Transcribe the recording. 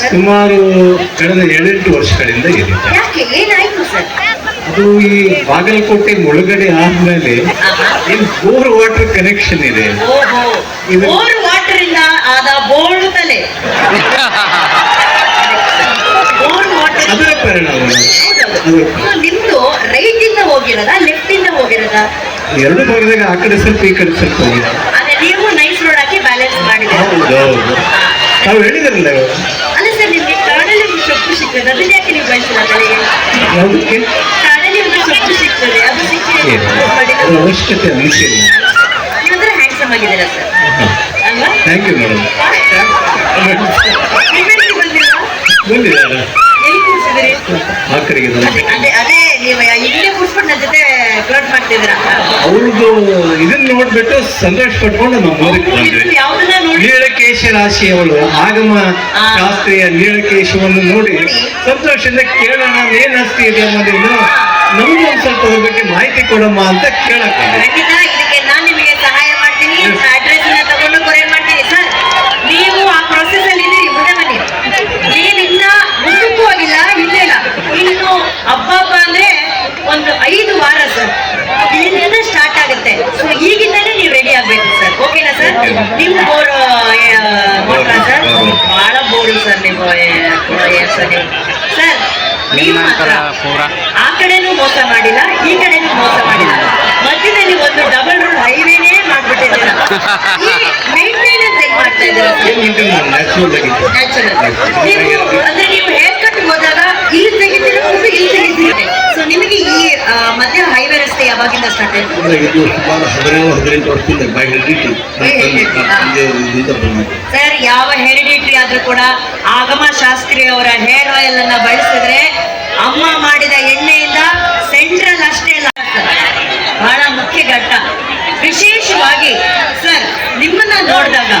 ಸುಮಾರು ಕಳೆದ ಏಳೆಂಟು ವರ್ಷಗಳಿಂದ ಇದೆ ಯಾಕೆ? ಏನಾಯ್ತು ಸರ್? ಅದು ಈ ಬಾಗಲಕೋಟೆ ಮುಳುಗಡೆ ಆದ್ಮೇಲೆ ಇಲ್ಲಿ ಬೋರ್ ವಾಟರ್ ಕನೆಕ್ಷನ್ ಇದೆ. ಬೋರ್ ವಾಟರ್ ಇಂದ ಆದ ಬೋರ್ಡ್ ತಲೆ. ಅದರ ಪರಿಣಾಮ ನಿಮ್ದು ರೈಟ್ ಇಂದ ಹೋಗಿರೋದಾ ಲೆಫ್ಟ್ ಇಂದ ಹೋಗಿರೋದಾ? ಎರಡು ಭಾಗದಾಗ ಆ ಕಡೆ ಸ್ವಲ್ಪ ಈ ಕಡೆ ಸ್ವಲ್ಪ ಹೋಗಿದೆ. ನೀವು ನೈಸ್ ರೋಡ್ ಹಾಕಿ ಬ್ಯಾಲೆನ್ಸ್ ಮಾಡಿದ್ರೆ ಹೌದು ಹೌದು ಹೇಳಿದ್ರಲ್ಲ ಇವಾಗ. ಅಲ್ಲ ಸರ್ ನಿಮ್ಗೆ ಕಾಡಲ್ಲಿ ಒಂದು ಸೊಪ್ಪು ಸಿಗ್ತದೆ ಅದನ್ನ ಯಾಕೆ ನೀವು ಬಯಸಿಲ್ಲ ತಲೆಗೆ ಯಾವುದಕ್ಕೆ? ಕಾಡಲ್ಲಿ ಒಂದು ಸೊಪ್ಪು ಸಿಗ್ತದೆ ಅದು ಸಿಕ್ಕಿ ಏನು? ಅದರ ಅವಶ್ಯಕತೆ ಅನಿಸಿಲ್ಲ ನೀವಂದ್ರೆ ಹ್ಯಾಂಡ್ಸಮ್ ಆಗಿದ್ದೀರಾ ಸರ್ ಅಲ್ವಾ? ಥ್ಯಾಂಕ್ ಯು ಮೇಡಮ್ ಬಂದಿಲ್ಲ ಬಂದಿದ್ದಾರ ಎಲ್ಲಿ ಕೂರಿಸಿದಿರಿ ಆ ಅದೇ ಅದೇ ಅದೇ ನೀವು ಇಲ್ಲೇ ಕೂರ್ಸ್ಕೊಂಡು ನನ್ನ ಜೊತೆ ಫ್ಲೋಟ್ ಮಾಡ್ತಿದ್ದೀರಾ? ಅವ್ರದ್ದು ಇದನ್ನ ನೋಡ್ಬಿಟ್ಟು ಸಂತೋಷ ಪಟ್ಕೊಂಡು ಬಂದ್ವಿ. ಯಾವ್ದನ್ನ ನೋಡಿ ನೀಳಕೇಶ ರಾಶಿಯವಳು ಆಗಮ. ಶಾಸ್ತ್ರೀಯ ನೀಳಕೇಶವನ್ನು ನೋಡಿ. ಸಂತೋಷದಿಂದ ಕೇಳೋಣ ಏನ್ ಆಸ್ತಿ ಇದೆ ಅನ್ನೋದ್ರಿಂದ ನಮ್ಗೆ ಒಂದ್ ಸ್ವಲ್ಪ ಮಾಹಿತಿ ಕೊಡಮ್ಮ ಅಂತ ಕೇಳಕ್ ಖಂಡಿತ ಇದಕ್ಕೆ ನಾನು ನಿಮಗೆ ಸಹಾಯ ಮಾಡ್ತೀನಿ ಅಡ್ರೆಸ್ನ ತಗೊಂಡು ಕೊರಿಯರ್ ಮಾಡ್ತೀನಿ ಸರ್ ನೀವು ಆ ಪ್ರೊಸೆಸ್ ಅಲ್ಲಿ ಇದೀರಿ ಮುಂದೆ ಬನ್ನಿ ನೀವು ಇನ್ನ ಮುಂದಕ್ಕೂ ಹೋಗಿಲ್ಲ ಹಿಂದೆ ಇಲ್ಲ ಇನ್ನು ಹಬ್ಬ ಹಬ್ಬ ಅಂದ್ರೆ ಒಂದು ಐದು ವಾರ ಸರ್ ಇಲ್ಲಿಂದ ಸ್ಟಾರ್ಟ್ ಆಗುತ್ತೆ ಸೊ ಈಗಿಂದಲೇ ನೀವು ರೆಡಿ ಆಗ್ಬೇಕು ಸರ್ ಓಕೆನಾ ಸರ್ ನಿಮ್ ಬೋರ್ ಮೋಟ್ರಾ ಸರ್ ಬಹಳ ಬೋರ್ಡು ಸರ್ ನೀವು ಸರ್ ನೀವು ಸರ್ ನೀವು ಮಾತ್ರ ಆ ಕಡೆನೂ ಮೋಸ ಮಾಡಿಲ್ಲ ಈ ಕಡೆನೂ ಮೋಸ ಮಾಡಿಲ್ಲ. ಮಧ್ಯದಲ್ಲಿ ಒಂದು ಡಬಲ್ ರೋಡ್ ಹೈವೇನೇ ಮಾಡ್ಬಿಟ್ಟಿದ್ದೀರಾ. ಮೇಂಟೆನೆನ್ಸ್ ಹೆಂಗ್ ಮಾಡ್ತಾ ಇದ್ದೀರಾ. ನ್ಯಾಚುರಲ್ ನೀವು ಅಂದ್ರೆ ನೀವು ಹೇರ್ ಸರ್ ಯಾವ ಹೆರಿಡಿಟ್ರಿ ಆದ್ರೂ ಕೂಡ ಆಗಮ ಶಾಸ್ತ್ರಿ ಅವರ ಹೇರ್ ಆಯಿಲ್ ಅನ್ನ ಬಳಸಿದ್ರೆ ಅಮ್ಮ ಮಾಡಿದ ಎಣ್ಣೆಯಿಂದ ಸೆಂಟ್ರಲ್ ಅಷ್ಟೇ ಬಹಳ ಮುಖ್ಯ ಘಟ್ಟ. ವಿಶೇಷವಾಗಿ ಸರ್ ನಿಮ್ಮನ್ನ ನೋಡಿದಾಗ